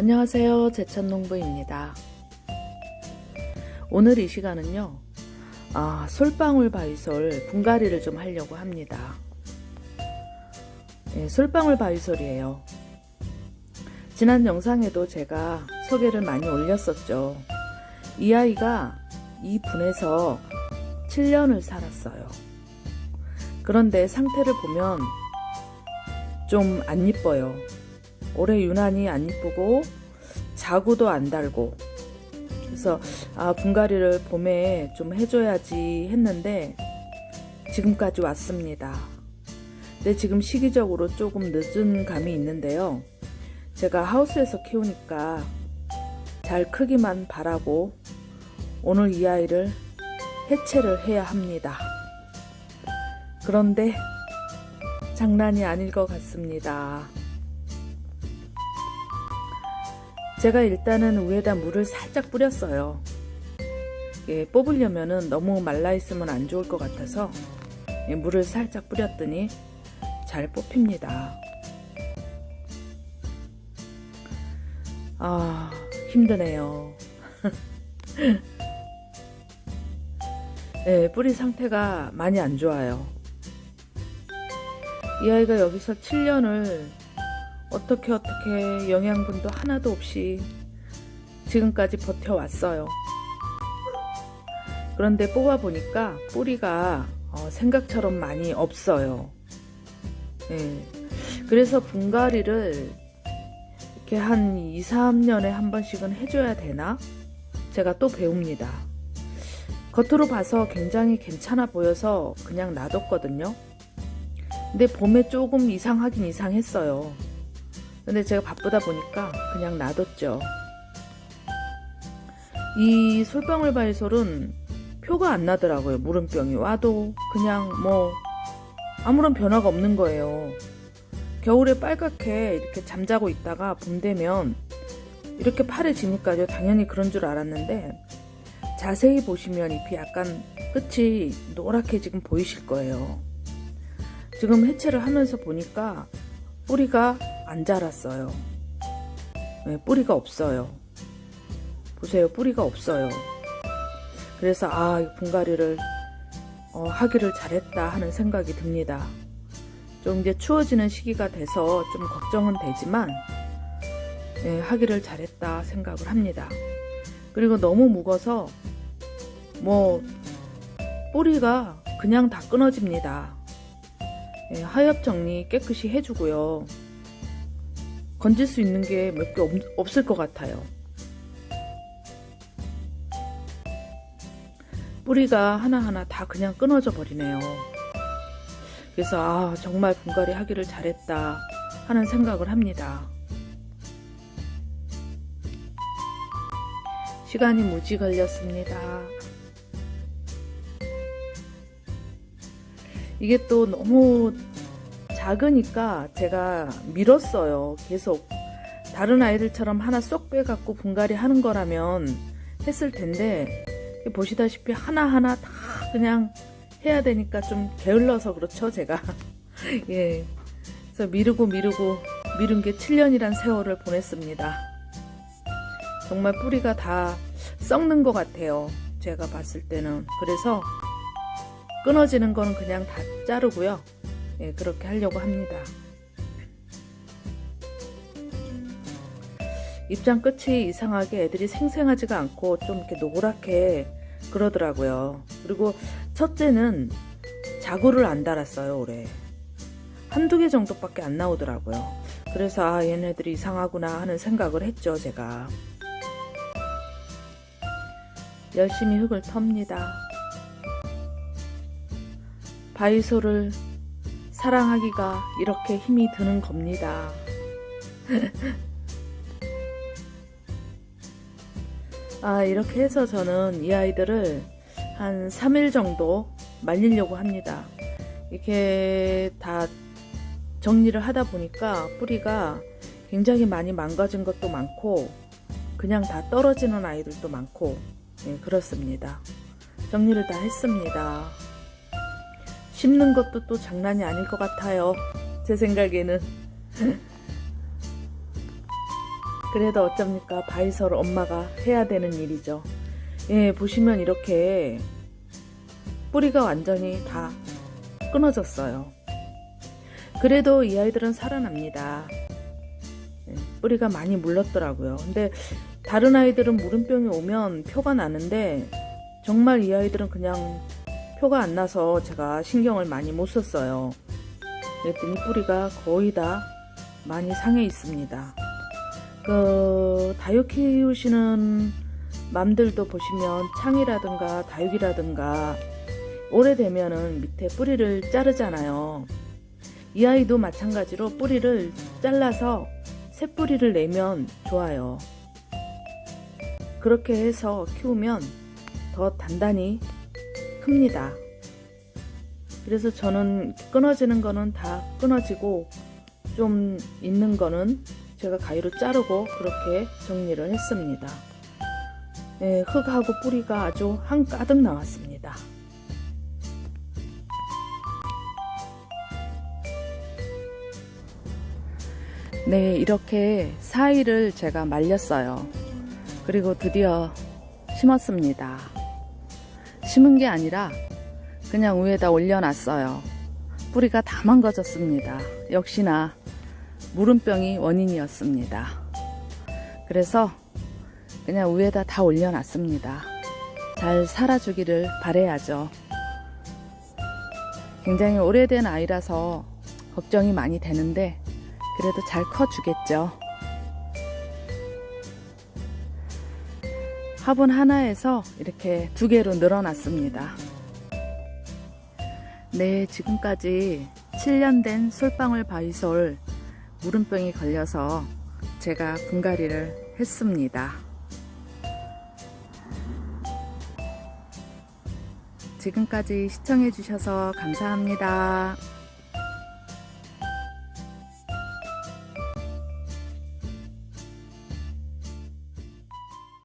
안녕하세요. 제천농부입니다. 오늘 이 시간은요, 아, 솔방울 바이솔 분갈이를 좀 하려고 합니다. 네, 솔방울 바이솔이에요. 지난 영상에도 제가 소개를 많이 올렸었죠. 이 아이가 이 분에서 7년을 살았어요. 그런데 상태를 보면 좀 안 이뻐요. 올해 유난히 안 이쁘고 자구도 안 달고 그래서 아 분갈이를 봄에 좀 해줘야지 했는데 지금까지 왔습니다. 근데 지금 시기적으로 조금 늦은 감이 있는데요. 제가 하우스에서 키우니까 잘 크기만 바라고 오늘 이 아이를 해체를 해야 합니다. 그런데 장난이 아닐 것 같습니다. 제가 일단은 위에다 물을 살짝 뿌렸어요. 예, 뽑으려면은 너무 말라 있으면 안 좋을 것 같아서 예, 물을 살짝 뿌렸더니 잘 뽑힙니다. 아, 힘드네요. 네, 뿌리 상태가 많이 안 좋아요. 이 아이가 여기서 7년을 어떻게 어떻게 영양분도 하나도 없이 지금까지 버텨왔어요. 그런데 뽑아보니까 뿌리가 어, 생각처럼 많이 없어요. 네. 그래서 분갈이를 이렇게 한 2, 3년에 한 번씩은 해줘야 되나? 제가 또 배웁니다. 겉으로 봐서 굉장히 괜찮아 보여서 그냥 놔뒀거든요. 근데 봄에 조금 이상하긴 이상했어요. 근데 제가 바쁘다 보니까 그냥 놔뒀죠. 이 솔방울 바이솔은 표가 안 나더라고요. 물음병이 와도 그냥 뭐 아무런 변화가 없는 거예요. 겨울에 빨갛게 이렇게 잠자고 있다가 봄 되면 이렇게 파래지니까요. 당연히 그런 줄 알았는데 자세히 보시면 잎이 약간 끝이 노랗게 지금 보이실 거예요. 지금 해체를 하면서 보니까 뿌리가 안 자랐어요. 네, 뿌리가 없어요. 보세요. 뿌리가 없어요. 그래서 아, 분갈이를 어, 하기를 잘했다 하는 생각이 듭니다. 좀 이제 추워지는 시기가 돼서 좀 걱정은 되지만 네, 하기를 잘했다 생각을 합니다. 그리고 너무 묵어서 뭐 뿌리가 그냥 다 끊어집니다. 네, 하엽 정리 깨끗이 해주고요. 건질 수 있는 게 몇 개 없을 것 같아요. 뿌리가 하나하나 다 그냥 끊어져 버리네요. 그래서 아 정말 분갈이 하기를 잘했다 하는 생각을 합니다. 시간이 무지 걸렸습니다. 이게 또 너무 작으니까 제가 밀었어요. 계속. 다른 아이들처럼 하나 쏙 빼갖고 분갈이 하는 거라면 했을 텐데, 보시다시피 하나하나 다 그냥 해야 되니까 좀 게을러서 그렇죠, 제가. 예. 그래서 미루고 미루고 미룬 게 7년이란 세월을 보냈습니다. 정말 뿌리가 다 썩는 것 같아요. 제가 봤을 때는. 그래서 끊어지는 거는 그냥 다 자르고요. 예, 그렇게 하려고 합니다. 입장 끝이 이상하게 애들이 생생하지가 않고 좀 이렇게 노랗게 그러더라고요. 그리고 첫째는 자구를 안 달았어요, 올해. 한두 개 정도밖에 안 나오더라고요. 그래서 아, 얘네들이 이상하구나 하는 생각을 했죠, 제가. 열심히 흙을 텁니다. 바이소를 사랑하기가 이렇게 힘이 드는 겁니다. 아, 이렇게 해서 저는 이 아이들을 한 3일 정도 말리려고 합니다. 이렇게 다 정리를 하다 보니까 뿌리가 굉장히 많이 망가진 것도 많고 그냥 다 떨어지는 아이들도 많고 네, 그렇습니다. 정리를 다 했습니다. 심는 것도 또 장난이 아닐 것 같아요. 제 생각에는. 그래도 어쩝니까 바이서를 엄마가 해야 되는 일이죠. 예, 보시면 이렇게 뿌리가 완전히 다 끊어졌어요. 그래도 이 아이들은 살아납니다. 예, 뿌리가 많이 물렀더라고요. 근데 다른 아이들은 무름병이 오면 표가 나는데 정말 이 아이들은 그냥 표가 안 나서 제가 신경을 많이 못 썼어요. 그랬더니 뿌리가 거의 다 많이 상해 있습니다. 그 다육 키우시는 맘들도 보시면 창이라든가 다육이라든가 오래되면은 밑에 뿌리를 자르잖아요. 이 아이도 마찬가지로 뿌리를 잘라서 새 뿌리를 내면 좋아요. 그렇게 해서 키우면 더 단단히 큽니다. 그래서 저는 끊어지는 거는 다 끊어지고 좀 있는 거는 제가 가위로 자르고 그렇게 정리를 했습니다. 예, 흙하고 뿌리가 아주 한 가득 나왔습니다. 네, 이렇게 사이를 제가 말렸어요. 그리고 드디어 심었습니다. 심은 게 아니라 그냥 위에다 올려놨어요. 뿌리가 다 망가졌습니다. 역시나 무름병이 원인이었습니다. 그래서 그냥 위에다 다 올려놨습니다. 잘 살아주기를 바래야죠. 굉장히 오래된 아이라서 걱정이 많이 되는데 그래도 잘 커주겠죠. 화분 하나에서 이렇게 두 개로 늘어났습니다. 네, 지금까지 7년 된 솔방울 바이솔 무름병이 걸려서 제가 분갈이를 했습니다. 지금까지 시청해주셔서 감사합니다.